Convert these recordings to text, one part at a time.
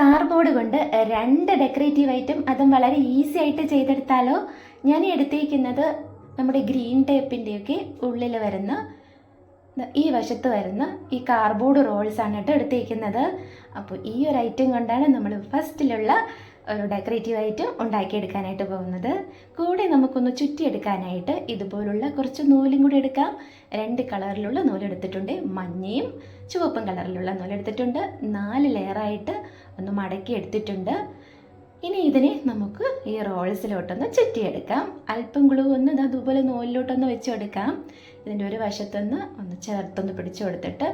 Cardboard കൊണ്ട് രണ്ട് decorative item അതും വളരെ ഈസി ആയിട്ട് ചെയ്തെടുത്താലോ ഞാൻ എടുത്തേക്കുന്നത് നമ്മുടെ ഗ്രീൻ ടേപ്പിന്റെയൊക്കെ ഉള്ളിൽ വരുന്ന ഈ വശത്ത് വരുന്ന ഈ കാർബോർഡ് റോൾസ് ആണ് കേട്ടോ എടുത്തേക്കുന്നത്. അപ്പോൾ ഈ ഒരു ഐറ്റം കൊണ്ടാണ് നമ്മൾ ഫസ്റ്റിലുള്ള ഒരു ഡെക്കറേറ്റീവ് ഐറ്റം ഉണ്ടാക്കിയെടുക്കാനായിട്ട് പോകുന്നത്. കൂടെ നമുക്കൊന്ന് ചുറ്റിയെടുക്കാനായിട്ട് ഇതുപോലുള്ള കുറച്ച് നൂലും കൂടി എടുക്കാം. രണ്ട് കളറിലുള്ള നൂലെടുത്തിട്ടുണ്ട്. മഞ്ഞയും ചുവപ്പും കളറിലുള്ള നൂലെടുത്തിട്ടുണ്ട്. നാല് ലെയറായിട്ട് ഒന്ന് മടക്കി എടുത്തിട്ടുണ്ട്. ഇനി ഇതിനെ നമുക്ക് ഈ റോൾസിലോട്ടൊന്ന് ചുറ്റിയെടുക്കാം. അല്പം ഗ്ലൂ ഒന്ന് അതുപോലെ നൂലിലോട്ടൊന്ന് വെച്ചെടുക്കാം. ഇതിന്റെ ഒരു വശത്തൊന്ന് ഒന്ന് ചേർത്തൊന്ന് പിടിച്ചു കൊടുത്തിട്ട്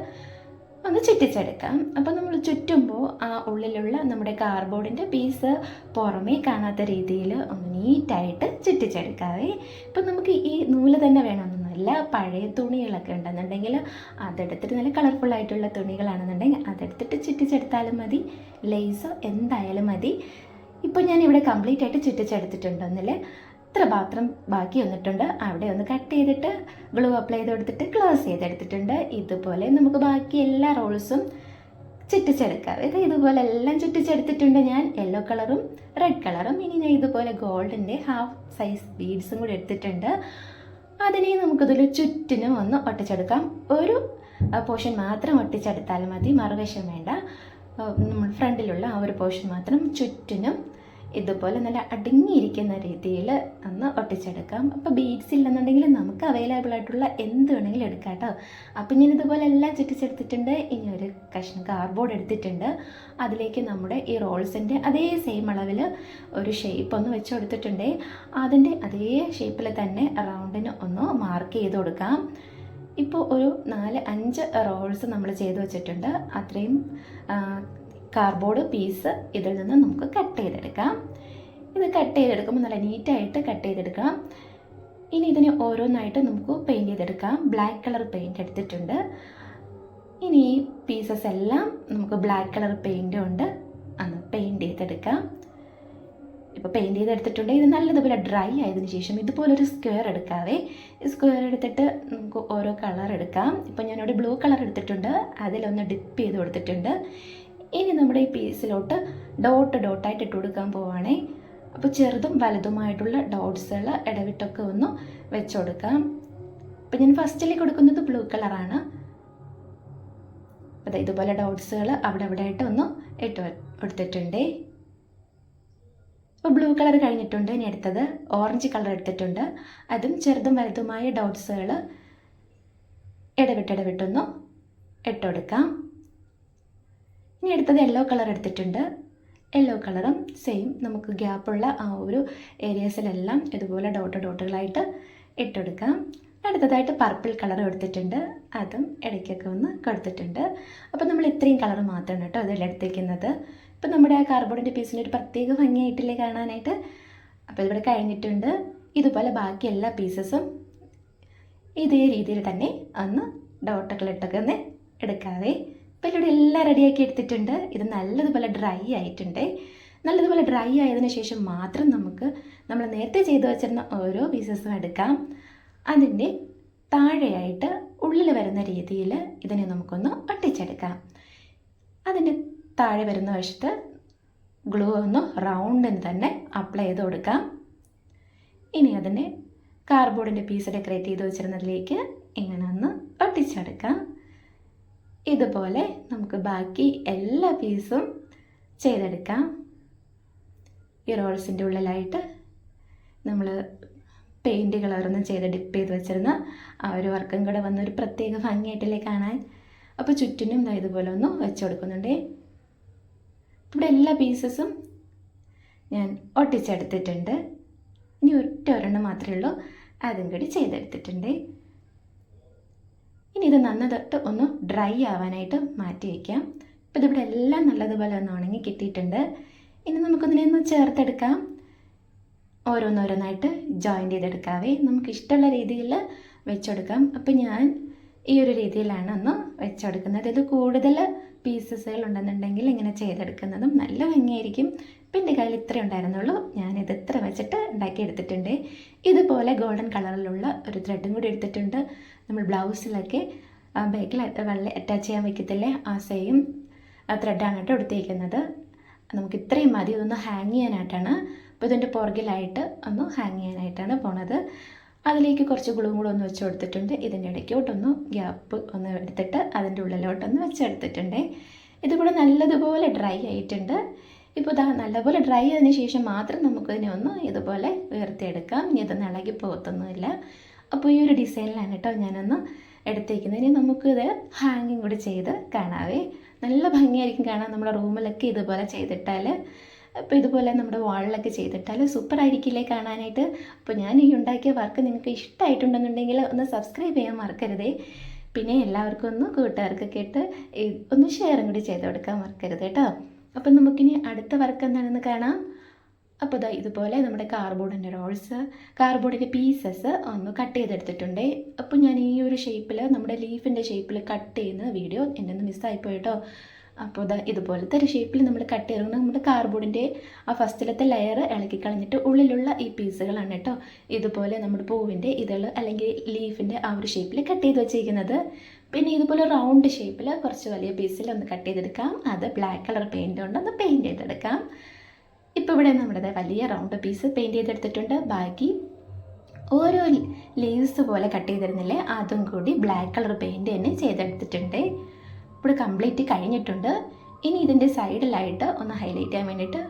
ഒന്ന് ചുറ്റിച്ചെടുക്കാം. അപ്പോൾ നമ്മൾ ചുറ്റുമ്പോൾ ആ ഉള്ളിലുള്ള നമ്മുടെ കാർബോർഡിന്റെ പീസ് പുറമേ കാണാത്ത രീതിയിൽ ഒന്ന് നീറ്റായിട്ട് ചുറ്റിച്ചെടുക്കാവേ. ഇപ്പം നമുക്ക് ഈ നൂൽ തന്നെ വേണമെന്നൊന്നുമില്ല പഴയ തുണികളൊക്കെ ഉണ്ടെന്നുണ്ടെങ്കിൽ അതെടുത്തിട്ട് നല്ല കളർഫുൾ ആയിട്ടുള്ള തുണികളാണെന്നുണ്ടെങ്കിൽ അതെടുത്തിട്ട് ചുറ്റിച്ചെടുത്താലും മതി. ലേസോ എന്തായാലും മതി. ഇപ്പോൾ ഞാൻ ഇവിടെ കംപ്ലീറ്റ് ആയിട്ട് ചുറ്റിച്ചെടുത്തിട്ടുണ്ടെന്നിൽ ഇത്ര മാത്രം ബാക്കി വന്നിട്ടുണ്ട് അവിടെ ഒന്ന് കട്ട് ചെയ്തിട്ട് ഗ്ലൂ അപ്ലൈ ചെയ്ത് കൊടുത്തിട്ട് ക്ലോസ് ചെയ്തെടുത്തിട്ടുണ്ട്. ഇതുപോലെ നമുക്ക് ബാക്കി എല്ലാ റോൾസും ചുറ്റിച്ചെടുക്കാം. ഇത് ഇതുപോലെ എല്ലാം ചുറ്റിച്ചെടുത്തിട്ടുണ്ട് ഞാൻ. യെല്ലോ കളറും റെഡ് കളറും ഇനി ഞാൻ ഇതുപോലെ ഗോൾഡിന്റെ ഹാഫ് സൈസ് ബീഡ്സും കൂടി എടുത്തിട്ടുണ്ട്. അതിനെ നമുക്കിതിൽ ചുറ്റിനും ഒന്ന് ഒട്ടിച്ചെടുക്കാം. ഒരു പോർഷൻ മാത്രം ഒട്ടിച്ചെടുത്താൽ മതി. മറുവശം വേണ്ട. നമ്മൾ ഫ്രണ്ടിലുള്ള ആ ഒരു പോർഷൻ മാത്രം ചുറ്റിനും ഇതുപോലെ നല്ല അടങ്ങിയിരിക്കുന്ന രീതിയിൽ ഒന്ന് ഒട്ടിച്ചെടുക്കാം. അപ്പോൾ ബീഡ്സ് ഇല്ലെന്നുണ്ടെങ്കിൽ നമുക്ക് അവൈലബിൾ ആയിട്ടുള്ള എന്ത് വേണമെങ്കിലും എടുക്കാം കേട്ടോ. അപ്പം ഞാൻ ഇതുപോലെ എല്ലാം ചുറ്റിച്ചെടുത്തിട്ടുണ്ട്. ഇനി ഒരു കഷ്ണം കാർഡ്ബോർഡ് എടുത്തിട്ടുണ്ട്. അതിലേക്ക് നമ്മുടെ ഈ റോൾസിന്റെ അതേ സെയിം അളവിൽ ഒരു ഷേപ്പ് ഒന്ന് വെച്ച് കൊടുത്തിട്ടുണ്ട്. അതിന്റെ അതേ ഷേപ്പിൽ തന്നെ റൗണ്ടിന് ഒന്ന് മാർക്ക് ചെയ്ത് കൊടുക്കാം. ഇപ്പോൾ ഒരു നാല് അഞ്ച് റോൾസ് നമ്മൾ ചെയ്ത് വെച്ചിട്ടുണ്ട്. അത്രയും കാർഡ്ബോർഡ് പീസ് ഇതിൽ നിന്ന് നമുക്ക് കട്ട് ചെയ്തെടുക്കാം. ഇത് കട്ട് ചെയ്തെടുക്കുമ്പോൾ നല്ല നീറ്റായിട്ട് കട്ട് ചെയ്തെടുക്കാം ഇനി ഇതിനെ ഓരോന്നായിട്ട് നമുക്ക് പെയിന്റ് ചെയ്തെടുക്കാം. ബ്ലാക്ക് കളർ പെയിന്റ് എടുത്തിട്ടുണ്ട്. ഇനി ഈ പീസസ് എല്ലാം നമുക്ക് ബ്ലാക്ക് കളർ പെയിന്റ് കൊണ്ട് അന്ന് പെയിന്റ് ചെയ്തെടുക്കാം. ഇപ്പോൾ പെയിന്റ് ചെയ്തെടുത്തിട്ടുണ്ട് ഇത് നല്ലതുപോലെ ഡ്രൈ ആയതിന് ശേഷം ഇതുപോലൊരു സ്ക്വയർ എടുക്കാതെ സ്ക്വയർ എടുത്തിട്ട് നമുക്ക് ഓരോ കളർ എടുക്കാം. ഇപ്പോൾ ഞാനിവിടെ ബ്ലൂ കളർ എടുത്തിട്ടുണ്ട്. അതിലൊന്ന് ഡിപ്പ് ചെയ്ത് കൊടുത്തിട്ടുണ്ട്. ഇനി നമ്മുടെ ഈ പീസിലോട്ട് ഡോട്ട് ഡോട്ടായിട്ട് ഇട്ട് കൊടുക്കാൻ പോവുകയാണേ അപ്പോൾ ചെറുതും വലുതുമായിട്ടുള്ള ഡോട്ട്സുകൾ ഇടവിട്ടൊക്കെ ഒന്ന് വെച്ച് കൊടുക്കാം. അപ്പോൾ ഞാൻ ഫസ്റ്റിൽ കൊടുക്കുന്നത് ബ്ലൂ കളറാണ് അതെ ഇതുപോലെ ഡോട്ട്സുകൾ അവിടെ അവിടെ ആയിട്ട് ഒന്ന് ഇട്ട് കൊടുത്തിട്ടുണ്ടേ. അപ്പോൾ ബ്ലൂ കളർ കഴിഞ്ഞിട്ടുണ്ട്. ഇനി എടുത്തത് ഓറഞ്ച് കളർ എടുത്തിട്ടുണ്ട്. അതും ചെറുതും വലുതുമായ ഡോട്ട്സുകൾ ഇടവിട്ടിടവിട്ടൊന്ന് ഇട്ടുകൊടുക്കാം ഇനി അടുത്തത് യെല്ലോ കളർ എടുത്തിട്ടുണ്ട്. യെല്ലോ കളറും സെയിം നമുക്ക് ഗ്യാപ്പുള്ള ആ ഒരു ഏരിയാസിലെല്ലാം ഇതുപോലെ ഡോട്ട് ഡോട്ടുകളായിട്ട് ഇട്ടെടുക്കാം. അടുത്തതായിട്ട് പർപ്പിൾ കളർ എടുത്തിട്ടുണ്ട്. അതും ഇടയ്ക്കൊക്കെ ഒന്ന് കൊടുത്തിട്ടുണ്ട്. അപ്പോൾ നമ്മൾ ഇത്രയും കളർ മാത്രമാണ് കേട്ടോ അതിൽ എടുത്തേക്കുന്നത്. ഇപ്പം നമ്മുടെ ആ കാർബോർഡിന്റെ പീസിന് ഒരു പ്രത്യേക ഭംഗിയായിട്ടില്ലേ കാണാനായിട്ട്? അപ്പോൾ ഇവിടെ കഴിഞ്ഞിട്ടുണ്ട്. ഇതുപോലെ ബാക്കി എല്ലാ പീസസും ഇതേ രീതിയിൽ തന്നെ ഒന്ന് ഡോട്ടുകളിട്ടൊക്കെ ഒന്ന് എടുക്കാവേ. അപ്പോൾ ഇവിടെ എല്ലാം റെഡിയാക്കി എടുത്തിട്ടുണ്ട്. ഇത് നല്ലതുപോലെ ഡ്രൈ ആയിട്ടുണ്ട്. നല്ലതുപോലെ ഡ്രൈ ആയതിനു ശേഷം മാത്രം നമുക്ക് നമ്മൾ നേരത്തെ ചെയ്തു വെച്ചിരുന്ന ഓരോ പീസസും എടുക്കാം. അതിന്റെ താഴെയായിട്ട് ഉള്ളിൽ വരുന്ന രീതിയിൽ ഇതിനെ നമുക്കൊന്ന് ഒട്ടിച്ചെടുക്കാം. അതിന്റെ താഴെ വരുന്ന വശത്ത് ഗ്ലൂ ഒന്ന് റൗണ്ടിന് തന്നെ അപ്ലൈ ചെയ്ത് കൊടുക്കാം. ഇനി അതിനെ കാർഡ്ബോർഡിന്റെ പീസ് ഡെക്കറേറ്റ് ചെയ്ത് വെച്ചിരുന്നതിലേക്ക് ഇങ്ങനെ ഒന്ന് ഒട്ടിച്ചെടുക്കാം. ഇതുപോലെ നമുക്ക് ബാക്കി എല്ലാ പീസും ചെയ്തെടുക്കാം. ഈ റോൾസിന്റെ ഉള്ളിലായിട്ട് നമ്മൾ പെയിന്റ് കളറൊന്നും ചെയ്ത് ഡിപ്പ് ചെയ്ത് വെച്ചിരുന്ന ആ ഒരു വർക്കും കൂടെ വന്ന ഒരു പ്രത്യേക ഭംഗിയായിട്ടല്ലേ കാണാൻ. അപ്പോൾ ചുറ്റിനും ഇതുപോലെ ഒന്ന് വെച്ച് കൊടുക്കുന്നുണ്ടേ. ഇവിടെ എല്ലാ പീസസും ഞാൻ ഒട്ടിച്ചെടുത്തിട്ടുണ്ട്. ഇനി ഒറ്റ ഒരെണ്ണം മാത്രമേ ഉള്ളൂ. അതും കൂടി ചെയ്തെടുത്തിട്ടുണ്ട്. ഇനി ഇത് നന്നതൊട്ട് ഒന്ന് ഡ്രൈ ആവാനായിട്ട് മാറ്റി വയ്ക്കാം അപ്പോൾ ഇതിവിടെ എല്ലാം നല്ലതുപോലെ ഒന്ന് ഉണങ്ങി കിട്ടിയിട്ടുണ്ട്. ഇനി നമുക്കൊന്നിനെ ഒന്ന് ചേർത്തെടുക്കാം. ഓരോന്നോരോന്നായിട്ട് ജോയിന്റ് ചെയ്തെടുക്കാവേ. നമുക്ക് ഇഷ്ടമുള്ള രീതിയിൽ വെച്ചെടുക്കാം. അപ്പോൾ ഞാൻ ഈ ഒരു രീതിയിലാണ് ഒന്ന് വെച്ചെടുക്കുന്നത്. ഇത് കൂടുതൽ പീസസുകൾ ഉണ്ടെന്നുണ്ടെങ്കിൽ ഇങ്ങനെ ചെയ്തെടുക്കുന്നതും നല്ല ഭംഗിയായിരിക്കും. ഇപ്പം എന്റെ കയ്യിൽ ഇത്രേ ഉണ്ടായിരുന്നുള്ളൂ. ഞാനിത് ഇത്ര ഉണ്ടാക്കി എടുത്തിട്ടുണ്ട്. ഇതുപോലെ ഗോൾഡൻ കളറിലുള്ള ഒരു ത്രെഡും കൂടി എടുത്തിട്ടുണ്ട്. നമ്മൾ ബ്ലൗസിലൊക്കെ ബാക്കിൽ വെള്ള അറ്റാച്ച് ചെയ്യാൻ വയ്ക്കത്തില്ലേ ആ സെയിം ത്രെഡാണ് കേട്ടോ എടുത്തിരിക്കുന്നത്. നമുക്ക് ഇത്രയും മതി. ഇതൊന്ന് ഹാങ് ചെയ്യാനായിട്ടാണ്. അപ്പോൾ ഇതിന്റെ പുറകിലായിട്ട് ഒന്ന് ഹാങ് ചെയ്യാനായിട്ടാണ് പോണത്. അതിലേക്ക് കുറച്ച് ഗ്ലൂ കൂടെ ഒന്ന് വെച്ച് കൊടുത്തിട്ടുണ്ട്. ഇതിന്റെ ഇടയ്ക്കോട്ടൊന്ന് ഗ്യാപ്പ് ഒന്ന് എടുത്തിട്ട് അതിന്റെ ഉള്ളിലോട്ടൊന്ന് വെച്ചെടുത്തിട്ടുണ്ട് ഇതുകൂടെ നല്ലതുപോലെ ഡ്രൈ ആയിട്ടുണ്ട്. ഇപ്പോൾ ഇതാ നല്ലപോലെ ഡ്രൈ ആയതിനു ശേഷം മാത്രം നമുക്കിതിനെ ഒന്ന് ഇതുപോലെ ഉയർത്തിയെടുക്കാം. ഇനി ഇതൊന്നും ഇളകി പോകത്തൊന്നുമില്ല. അപ്പോൾ ഈ ഒരു ഡിസൈനിലാണ് കേട്ടോ ഞാനൊന്ന് എടുത്തേക്കുന്നത്. ഇനി നമുക്കിത് ഹാങ്ങിങ് കൂടി ചെയ്ത് കാണാവേ. നല്ല ഭംഗിയായിരിക്കും കാണാൻ നമ്മുടെ റൂമിലൊക്കെ ഇതുപോലെ ചെയ്തിട്ടാൽ അപ്പോൾ ഇതുപോലെ നമ്മുടെ വാളിലൊക്കെ ചെയ്തിട്ടാൽ സൂപ്പർ ആയിരിക്കില്ലേ കാണാനായിട്ട്? അപ്പോൾ ഞാൻ ഈ ഉണ്ടാക്കിയ വർക്ക് നിങ്ങൾക്ക് ഇഷ്ടമായിട്ടുണ്ടെന്നുണ്ടെങ്കിൽ ഒന്ന് സബ്സ്ക്രൈബ് ചെയ്യാൻ മറക്കരുതേ. പിന്നെ എല്ലാവർക്കും ഒന്ന് കൂട്ടുകാർക്കൊക്കെ ഇട്ട് ഒന്ന് ഷെയറും കൂടി ചെയ്ത് കൊടുക്കാൻ മറക്കരുത് കേട്ടോ. അപ്പം നമുക്കിനി അടുത്ത വർക്ക് എന്താണെന്ന് കാണാം. അപ്പോൾ ഇതാ ഇതുപോലെ നമ്മുടെ കാർബോർഡിന്റെ റോൾസ് കാർബോർഡിന്റെ പീസസ് ഒന്ന് കട്ട് ചെയ്തെടുത്തിട്ടുണ്ട്. അപ്പോൾ ഞാൻ ഈ ഒരു ഷേപ്പിൽ നമ്മുടെ ലീഫിന്റെ ഷേപ്പിൽ കട്ട് ചെയ്യുന്ന വീഡിയോ എന്റെ ഒന്ന് മിസ്സായിപ്പോയി കേട്ടോ അപ്പോൾ ഇതാ ഇതുപോലത്തെ ഒരു ഷേപ്പിൽ നമ്മൾ കട്ട് ചെയ്തുകൊണ്ട് നമ്മുടെ കാർബോർഡിന്റെ ആ ഫസ്റ്റിലത്തെ ലെയർ ഇളക്കി കളഞ്ഞിട്ട് ഉള്ളിലുള്ള ഈ പീസുകളാണ് കേട്ടോ ഇതുപോലെ നമ്മുടെ പൂവിന്റെ ഇതൾ അല്ലെങ്കിൽ ലീഫിന്റെ ആ ഒരു ഷേപ്പിൽ കട്ട് ചെയ്ത് വെച്ചിരിക്കുന്നത്. പിന്നെ ഇതുപോലെ റൗണ്ട് ഷേപ്പിൽ കുറച്ച് വലിയ പീസിൽ ഒന്ന് കട്ട് ചെയ്തെടുക്കാം. അത് ബ്ലാക്ക് കളർ പെയിന്റ് കൊണ്ട് ഒന്ന് പെയിന്റ് ചെയ്തെടുക്കാം. ഇപ്പോൾ ഇവിടെ നമ്മുടെ വലിയ റൗണ്ട് പീസ് പെയിന്റ് ചെയ്തെടുത്തിട്ടുണ്ട്. ബാക്കി ഓരോ ലീവ്സ് പോലെ കട്ട് ചെയ്തിരുന്നില്ലേ അതും കൂടി ബ്ലാക്ക് കളർ പെയിന്റ് തന്നെ ചെയ്തെടുത്തിട്ടുണ്ട്. ഇപ്പോൾ കംപ്ലീറ്റ് കഴിഞ്ഞിട്ടുണ്ട്. ഇനി ഇതിന്റെ സൈഡിലായിട്ട് ഒന്ന് ഹൈലൈറ്റ് ചെയ്യാൻ വേണ്ടിയിട്ട്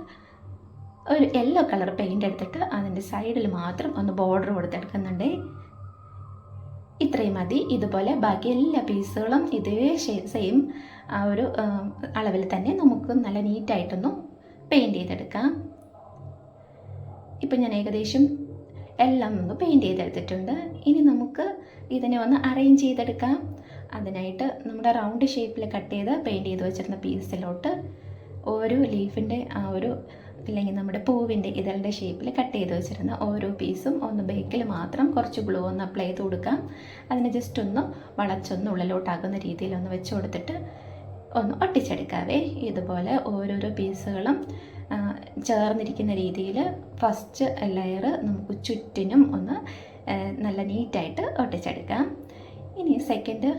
ഒരു യെല്ലോ കളർ പെയിന്റ് എടുത്തിട്ട് അതിന്റെ സൈഡിൽ മാത്രം ഒന്ന് ബോർഡർ കൊടുത്തെടുക്കുന്നുണ്ട്. ഇത്രയും മതി. ഇതുപോലെ ബാക്കി എല്ലാ പീസുകളും ഇതേ സെയിം ആ ഒരു അളവിൽ തന്നെ നമുക്ക് നല്ല നീറ്റായിട്ടൊന്ന് പെയിന്റ് ചെയ്തെടുക്കാം. ഇപ്പം ഞാൻ ഏകദേശം എല്ലാം ഒന്ന് പെയിന്റ് ചെയ്തെടുത്തിട്ടുണ്ട്. ഇനി നമുക്ക് ഇതിനെ ഒന്ന് അറേഞ്ച് ചെയ്തെടുക്കാം. അതിനായിട്ട് നമ്മുടെ റൗണ്ട് ഷേപ്പിൽ കട്ട് ചെയ്ത് പെയിന്റ് ചെയ്ത് വെച്ചിരുന്ന പീസിലോട്ട് ഓരോ ലീഫിന്റെ ആ ഒരു അല്ലെങ്കിൽ നമ്മുടെ പൂവിന്റെ ഇതളുടെ ഷേപ്പിൽ കട്ട് ചെയ്ത് വെച്ചിരുന്ന ഓരോ പീസും ഒന്ന് ബേക്കിൽ മാത്രം കുറച്ച് ഗ്ലൂ ഒന്ന് അപ്ലൈ ചെയ്ത് കൊടുക്കാം. അതിനെ ജസ്റ്റ് ഒന്ന് വളച്ചൊന്ന് ഉള്ളിലോട്ടാകുന്ന രീതിയിൽ ഒന്ന് വെച്ച് കൊടുത്തിട്ട് ഒന്ന് ഒട്ടിച്ചെടുക്കാവേ. ഇതുപോലെ ഓരോരോ പീസുകളും ചേർന്നിരിക്കുന്ന രീതിയിൽ ഫസ്റ്റ് ലെയർ നമുക്ക് ചുറ്റിനും ഒന്ന് നല്ല നീറ്റായിട്ട് ഒട്ടിച്ചെടുക്കാം. ഇനി സെക്കൻഡ്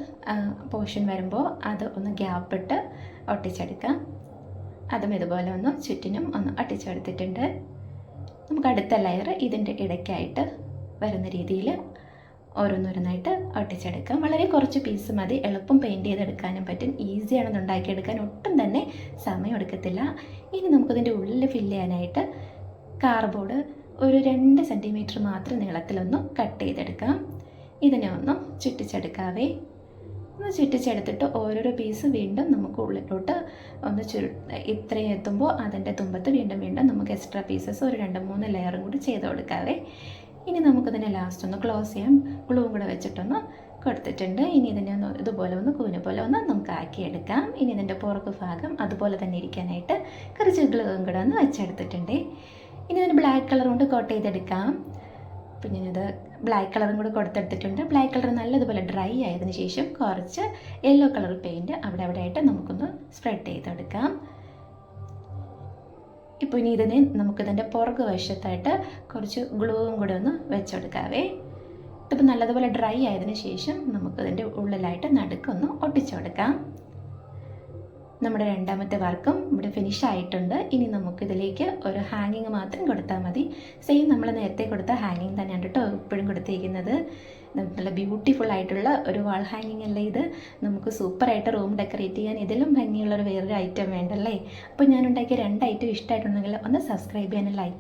പോർഷൻ വരുമ്പോൾ അത് ഒന്ന് ഗ്യാപ്പിട്ട് ഒട്ടിച്ചെടുക്കാം. അതും ഇതുപോലെ ഒന്ന് ചുറ്റിനും ഒന്ന് ഒട്ടിച്ചെടുത്തിട്ടുണ്ട് നമുക്ക് അടുത്ത ലെയർ ഇതിന്റെ ഇടയ്ക്കായിട്ട് വരുന്ന രീതിയിൽ ഓരോന്നോരോന്നായിട്ട് ഒട്ടിച്ചെടുക്കാം. വളരെ കുറച്ച് പീസ് മതി. എളുപ്പം പെയിന്റ് ചെയ്തെടുക്കാനും പറ്റും. ഈസിയാണെന്ന് ഉണ്ടാക്കിയെടുക്കാൻ ഒട്ടും തന്നെ സമയം എടുക്കത്തില്ല. ഇനി നമുക്കതിന്റെ ഉള്ളിൽ ഫില്ല് ചെയ്യാനായിട്ട് കാർബോർഡ് ഒരു രണ്ട് സെന്റിമീറ്റർ മാത്രം നീളത്തിലൊന്ന് കട്ട് ചെയ്തെടുക്കാം. ഇതിനെ ഒന്ന് ചുറ്റിച്ചെടുക്കാവേ. ഒന്ന് ചുറ്റിച്ചെടുത്തിട്ട് ഓരോരോ പീസ് വീണ്ടും നമുക്ക് ഉള്ളിലോട്ട് ഒന്ന് ചുരു ഇത്രയും എത്തുമ്പോൾ അതിന്റെ തുമ്പത്ത് വീണ്ടും വീണ്ടും നമുക്ക് എക്സ്ട്രാ പീസസ് ഒരു രണ്ട് മൂന്ന് ലെയറും കൂടി ചെയ്ത് കൊടുക്കാവേ. ഇനി നമുക്കിതിനെ ലാസ്റ്റ് ഒന്ന് ക്ലോസ് ചെയ്യാം. ഗ്ലൂവും കൂടെ വെച്ചിട്ടൊന്ന് കൊടുത്തിട്ടുണ്ട്. ഇനി ഇതിനെ ഒന്ന് ഇതുപോലെ ഒന്ന് കൂന പോലെ ഒന്ന് നമുക്ക് ആക്കിയെടുക്കാം. ഇനി ഇതിന്റെ പുറക്ക് ഭാഗം അതുപോലെ തന്നെ ഇരിക്കാനായിട്ട് കുറച്ച് ഗ്ലൂവും കൂടെ ഒന്ന് വെച്ചെടുത്തിട്ടുണ്ട്. ഇനി ഇതിന് ബ്ലാക്ക് കളർ കൊണ്ട് കോട്ട് ചെയ്തെടുക്കാം. പിന്നെ ഞാനത് ബ്ലാക്ക് കളറും കൂടെ കൊടുത്തെടുത്തിട്ടുണ്ട്. ബ്ലാക്ക് കളർ നല്ലതുപോലെ ഡ്രൈ ആയതിനു ശേഷം കുറച്ച് യെല്ലോ കളർ പെയിന്റ് അവിടെ അവിടെ ആയിട്ട് നമുക്കൊന്ന് സ്പ്രെഡ് ചെയ്തെടുക്കാം. ഇപ്പോൾ ഇനി ഇതിനെ നമുക്കിതിന്റെ പുറകു വശത്തായിട്ട് കുറച്ച് ഗ്ലൂവും കൂടെ ഒന്ന് വെച്ചെടുക്കാവേ. ഇതിപ്പോൾ നല്ലതുപോലെ ഡ്രൈ ആയതിനു ശേഷം നമുക്കതിന്റെ ഉള്ളിലായിട്ട് നടുക്കൊന്ന് ഒട്ടിച്ചു കൊടുക്കാം നമ്മുടെ രണ്ടാമത്തെ വർക്കും ഇവിടെ ഫിനിഷ് ആയിട്ടുണ്ട്. ഇനി നമുക്കിതിലേക്ക് ഒരു ഹാങ്ങിങ് മാത്രം കൊടുത്താൽ മതി. സെയിം നമ്മൾ നേരത്തെ കൊടുത്ത ഹാങ്ങിങ് തന്നെയാണ് കേട്ടോ ഇപ്പോഴും കൊടുത്തിരിക്കുന്നത്. നല്ല ബ്യൂട്ടിഫുൾ ആയിട്ടുള്ള ഒരു വാൾ ഹാങ്ങിങ് അല്ലേ ഇത്. നമുക്ക് സൂപ്പറായിട്ട് റൂം ഡെക്കറേറ്റ് ചെയ്യാൻ ഇതിലും ഭംഗിയുള്ള ഒരു വേറൊരു ഐറ്റം വേണ്ടല്ലേ? അപ്പോൾ ഞാൻ ഉണ്ടാക്കിയ രണ്ട് ഐറ്റം ഇഷ്ടമായിട്ടുണ്ടെങ്കിൽ ഒന്ന് സബ്സ്ക്രൈബ് ചെയ്യാനും ലൈക്ക്